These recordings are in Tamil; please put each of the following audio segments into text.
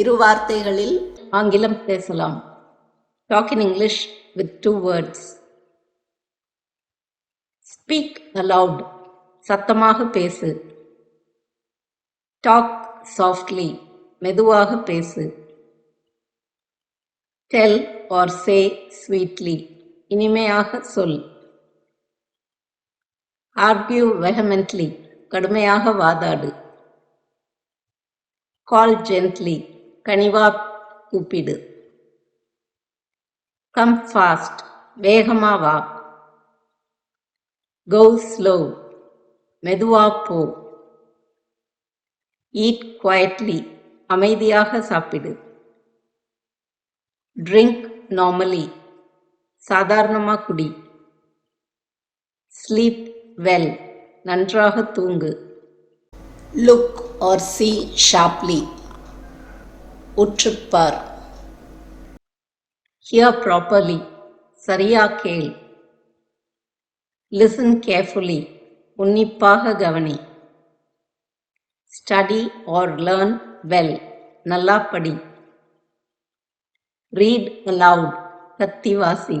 இரு வார்த்தைகளில் ஆங்கிலம் பேசலாம். Talk in English with two words speak aloud சத்தமாக பேசு. டாக் சாஃப்ட்லி மெதுவாக பேசு. டெல் ஆர் சே ஸ்வீட்லி இனிமையாக சொல். ஆர்கியூ வெஹமெண்ட்லி கடுமையாக வாதாடு. கால் ஜென்ட்லி கனிவா கூப்பிடு. கம் ஃபாஸ்ட் வேகமா வா. கோ ஸ்லோ மெதுவா போ. ஈட் குவைட்லி அமைதியாக சாப்பிடு. ட்ரிங்க் நார்மலி சாதாரணமாக குடி. ஸ்லீப் வெல் நன்றாக தூங்கு. லுக் ஆர் சி ஷார்ப்லி உற்றுப்பார் ஹியர் ப்ராப்பர்லி சரியா கேள். லிசன் கேர்ஃபுல்லி உன்னிப்பாக கவனி. ஸ்டடி ஆர் லேர்ன் வெல் நல்லா படி. ரீட் அலவுட் கத்திவாசி.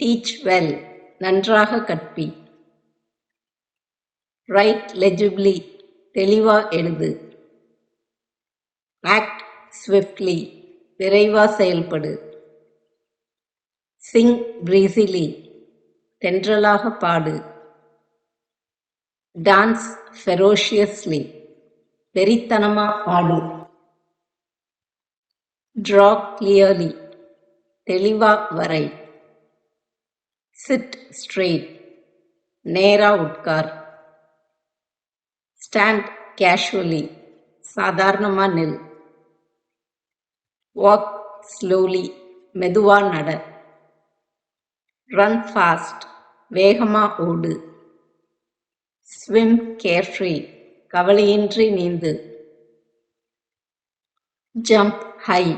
டீச் வெல் நன்றாக கற்பி. ரைட் லெஜிபிளி தெளிவா எழுது. ஆக்ட் ஸ்விஃப்ட்லி விரைவா செயல்படு. சிங் பிரீசிலி தென்றலாக பாடு. டான்ஸ் ஃபெரோஷியஸ்லி வெறித்தனமா பாடு. ட்ரா கிளியர்லி தெளிவா வரை. சிட் ஸ்ட்ரெயிட் நேரா உட்கார். ஸ்டாண்ட் கேஷுவலி சாதாரணமாக நில். வாக் ஸ்லோலி மெதுவா நட. ரன் ஃபாஸ்ட் வேகமா ஓடு. ஸ்விம் கேர்ஃப்ரீ கவலையின்றி நீந்து. ஜம்ப் ஹை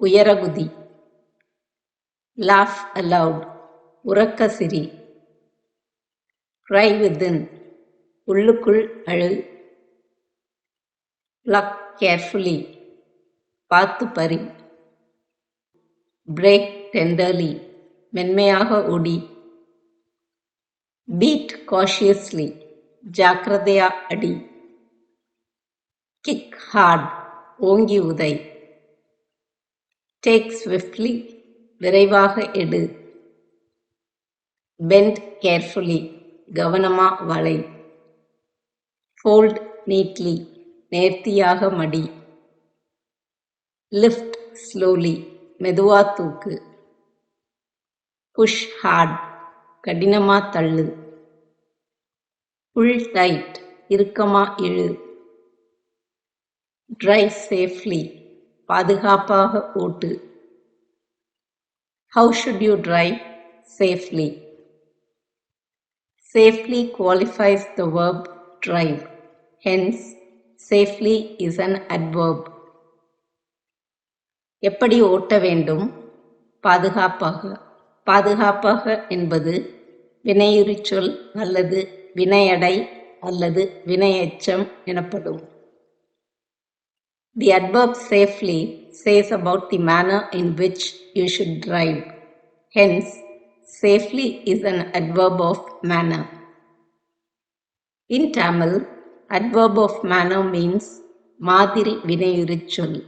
உயரகுதி லாஃப் அலவுட் உறக்க சிரி. க்ரை வித்தின் உள்ளுக்குள் அழு. லக் கேர்ஃபுல்லி பார்த்து பறி பிரேக் டெண்டர்லி மென்மையாக ஒடி பீட் காஷியஸ்லி ஜாக்கிரதையா அடி. கிக் ஹார்ட் ஓங்கி உதை. டேக் ஸ்விஃப்ட்லி விரைவாக எடு. பெண்ட் கேர்ஃபுல்லி கவனமா வளை. ஃபோல்ட் நீட்லி நேர்த்தியாக மடி. லிஃப்ட் ஸ்லோலி மெதுவா தூக்கு புஷ் ஹார்ட் கடினமா தள்ளு புல் டைட் இறுக்கமா இழு டிரைவ் சேஃப்லி பாதுகாப்பாக ஓட்டு how should you drive safely safely qualifies the verb drive hence safely is an adverb எப்படி ஓட்ட வேண்டும் பாதுகாப்பாக பாதுகாப்பாக என்பது வினையுரிச் சொல் அல்லது வினையடை அல்லது வினையெச்சம் எனப்படும் The adverb safely says about the manner in which you should drive. Hence, safely is an adverb of manner. In Tamil, adverb of manner means மாதிரி வினையுரிச் சொல்